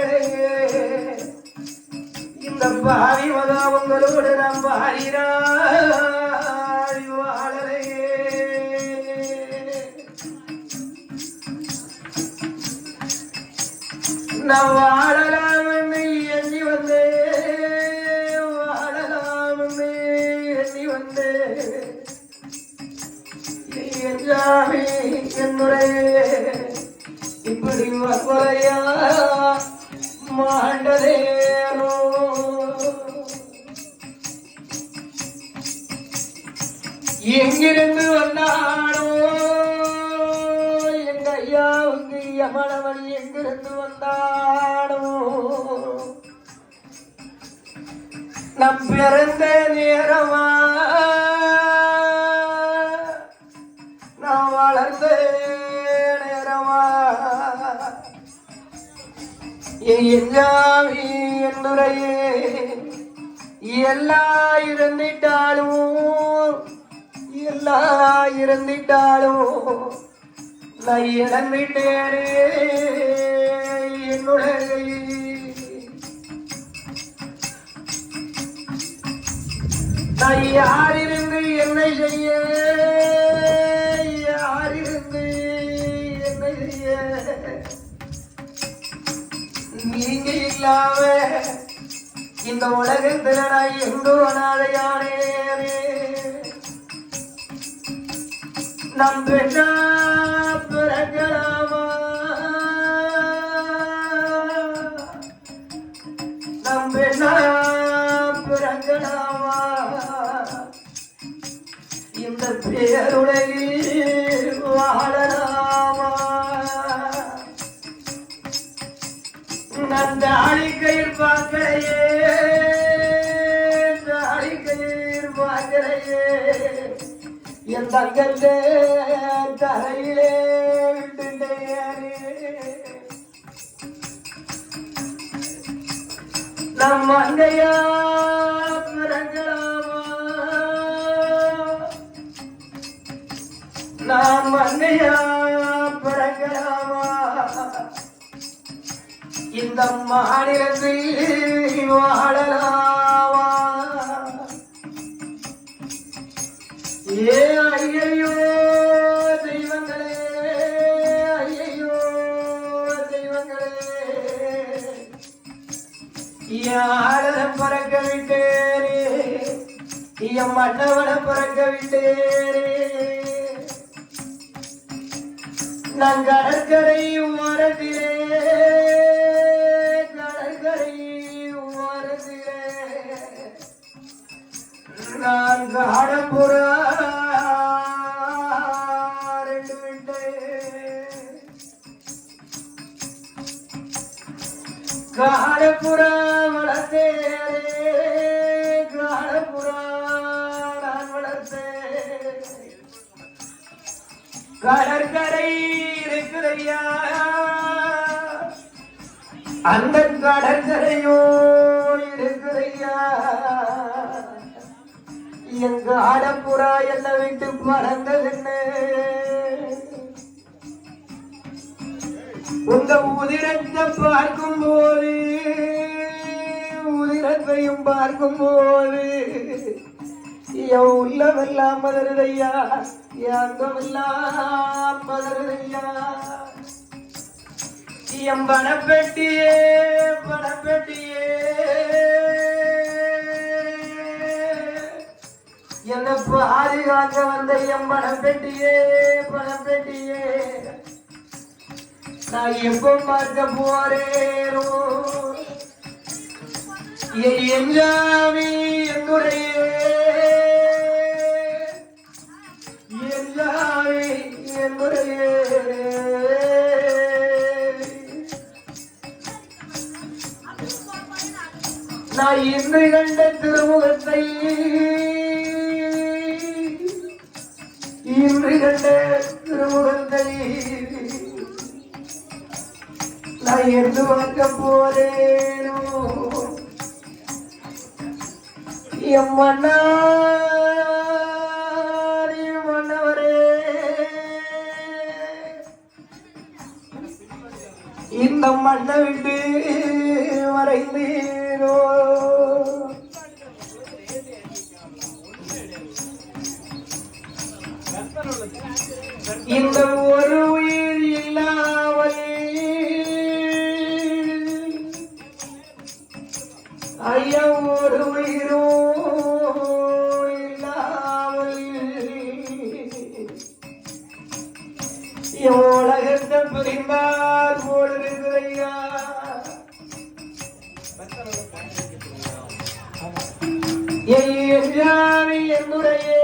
ஐயனையே இந்த பாரி மகா உங்களோடு நாம் பாடினாய் வாழலையே. நான் வாழலாம் என்று எண்ணி வந்தேன் வாழலாம் என்று எண்ணி வந்தேன் என் என்னுடைய இப்படி வரையா மாண்டதேனோ எங்கிருந்து வந்தானோ எங்க ஐயாவுக்கு யமனவன் எங்கிருந்து வந்தானோ நம் பிறந்த நேரமா எல்லாவி என்னுரையே எல்லா இருந்திட்டாலும் எல்லா இருந்திட்டாலும் நான் இழந்துட்டேனே என்னுடைய. நான் யாரிருந்து என்னை செய்ய இல்லாம இந்த உலகத்தில் நான் எங்கோ அனாதையானே நம் பெண்ணா பிறக்கலாமா நம் பெண்ணா பிறக்கலாமா இந்த பேருடைய தாழிக்கையில் பார்க்கலையே தாழிக்கையில் பார்க்கலையே என் தங்கத்தே தரையிலே நம் மங்கையா பிறக்கலாமா நாம் மங்கையா இந்த மாநிலத்தில் வாழலாமா? ஏ ஐயையோ தெய்வங்களே ஐயையோ தெய்வங்களே. யாழ பறக்க விட்டேனே என் மன்னவன பறக்க விட்டேனே நான் கடற்கரை மரத்திலே நான் காடப்புறா ரெண்டு விட்டேன் காடப்புறா வளர்த்தேனே காடப்புறா நான் வளர்த்தேன் கடற்கரை இருக்குதையா அந்த கடற்கரையோ அங்கு ஆடப்புறா என்ன வீட்டு மரங்கள் என்ன? உங்க உதிரத்தை பார்க்கும் போது உதிரத்தையும் பார்க்கும் போது என் உள்ளமெல்லாம் மதருதையா என் அங்கமெல்லாம் மதருதையா என் பணப்பெட்டியே பணப்பெட்டியே என்னை பாதுகாக்க வந்த என் பணம் பெட்டியே. நான் எப்போ பார்க்க போறேனோ? எல்லாமே என்னுடைய. எல்லாமே என்னுடைய. நான் இன்று கண்ட திருமுகத்தை இன்று கண்ட திருமுகத்தை நான் என்று பார்க்க போறேனோ? என் இந்த மண்ணை விட்டு மறைந்தீரோ? இந்த ஒரு உயிர் இல்லாமல் ஐயா ஒரு உயிரோ இல்லாமல் உலகத்தை பிரிந்தால் போடுகிறதையா என்னுடைய